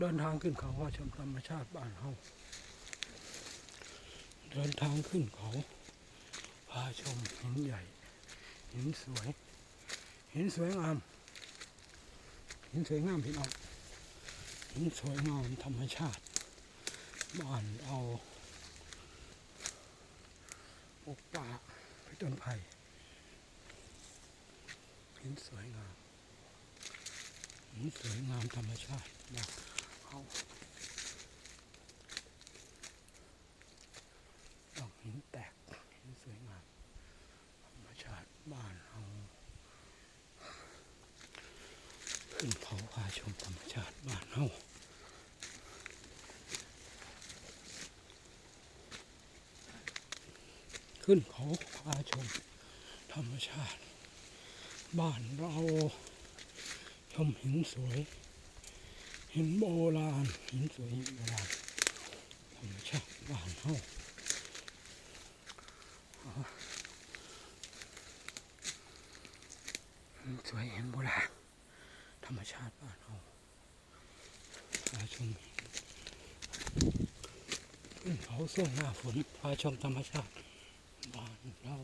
เดินทางขึ้นเขาว่าชมธรรมชาติบ้านเฮาเดินทางขึ้นเขาพาชมหินใหญ่หินสวยหินสวยงามหินสวยงามพี่น้องหินสวยงามธรรมชาติบ้านเอาปกป่าไปต้นไผ่หินสวยงามหินสวยงามธรรมชาติบ้าน เอาดอกหินแตกหินสวยงามธรรมชาติบ้านเอาขึ้นเขาพาชมธรรมชาติบ้านเฮาขึ้นเขาพาชมธรรมชาติ บ้านเราชมหินสวย หินโบราณหินสวยหินโบราณธรรมชาติบ้านเฮาหินสวยหินโบราณธรรมชาติบ้านเฮาพาชมขึ้นเขาส่วงหน้าฝนพาชมธรรมชาติ บ้านเรา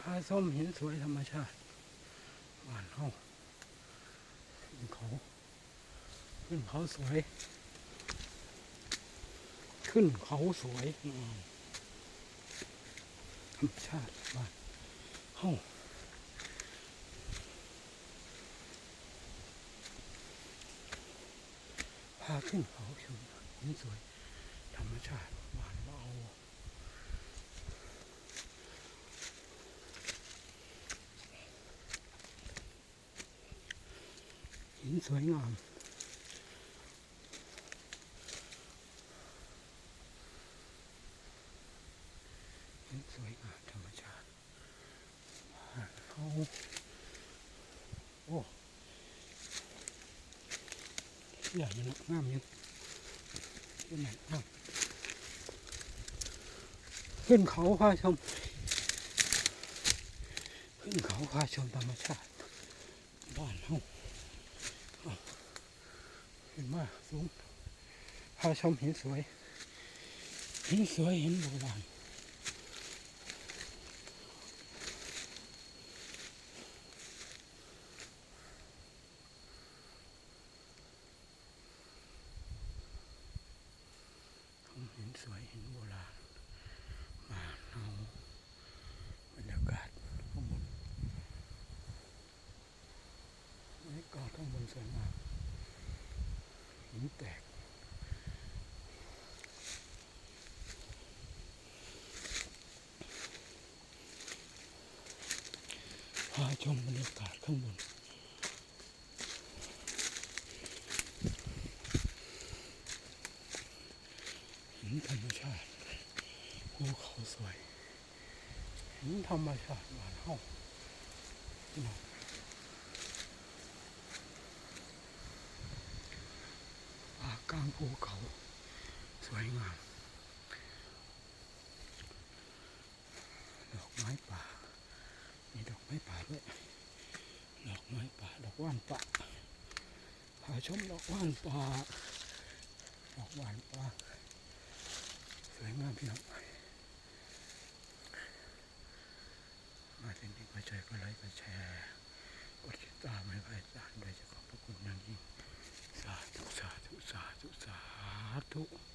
พา ส้มหินสวยธรรมชาติบ้านเราขึ้นเขาขึ้นเขาสวย ขึ้นเขาสวยธรรมชาติบ้านเฮาพาขึ้นเขาชมหินสวยธรรมชาติหวานเบา หินสวยงามหินสวยงามธรรมชาติบ้านเขาโอ้ใหญ่ยังงามยังขึ้นไหนงามขึ้นเขาพาชม ขึ้นเขาพาชมธรรมชาติบ้านเฮา ขึ้นมาสูงพาชมเห็นสวย เห็นสวยเห็นโบราณเห็นสวยเห็นโบราณมาเอาบรรยากาศข้างบนบรรยากาศข้างบนสวยงามินแตก พาชมบรรยากาศข้างบนหินธรรมชาติภูเขาสวยหินธรรมชาติหวานเฮาพี่น้อง ป่ากลางภูเขา สวยงาม ดอกไม้ป่า มีดอกไม้ป่าด้วย ดอกไม้ป่า ดอกว่านป่าพาชมดอกว่านป่า ดอกว่านป่า สวยงามพี่น้องมาถึงนี้มาใจก็ไลค์ก็แชร์ กดติดตามให้พระอาจารย์ด้วยจะขอบพระคุณอย่างยิ่ง สาธุ สาธุ สาธุ สา ธุ